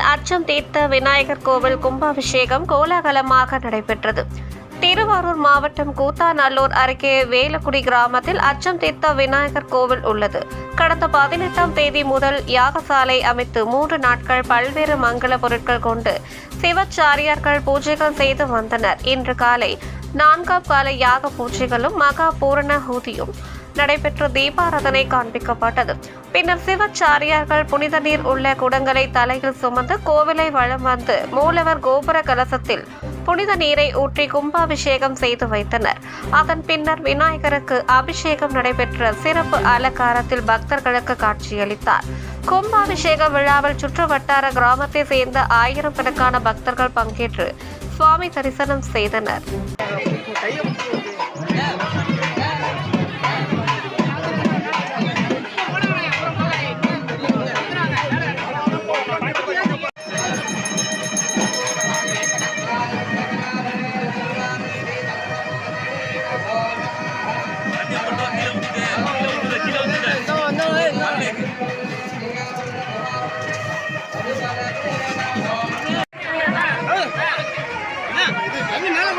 அச்சம் தீர்த்த விநாயகர் கோவில் கும்பாபிஷேகம் கோலாகலமாக நடைபெற்றது. திருவாரூர் மாவட்டம் கூத்தாநல்லூர் அருகே வேலக்குடி கிராமத்தில் அச்சம் தீர்த்த விநாயகர் கோவில் உள்ளது. கடந்த பதினெட்டாம் தேதி முதல் யாகசாலை அமைத்து மூன்று நாட்கள் பல்வேறு மங்கள பொருட்கள் கொண்டு சிவச்சாரியார்கள் பூஜைகள் செய்து வந்தனர். இன்று காலை நான்காம் கால யாக பூஜைகளும் மகா பூரண ஹூதியும் நடைபெற்ற தீபாராதனை காண்பிக்கப்பட்டது. பின்னர் சிவச்சாரியார்கள் புனித நீர் உள்ள குடங்களை தலையில் சுமந்து கோவிலை வளம் வந்து மூலவர் கோபுர கலசத்தில் புனித நீரை ஊற்றி கும்பாபிஷேகம் செய்து வைத்தனர். அதன் பின்னர் விநாயகருக்கு அபிஷேகம் நடைபெற்ற சிறப்பு அலங்காரத்தில் பக்தர்களுக்கு காட்சியளித்தார். கும்பாபிஷேக விழாவில் சுற்று வட்டார கிராமத்தை சேர்ந்த ஆயிரம் கணக்கான பக்தர்கள் பங்கேற்று சுவாமி தரிசனம் செய்தனர்.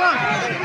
on.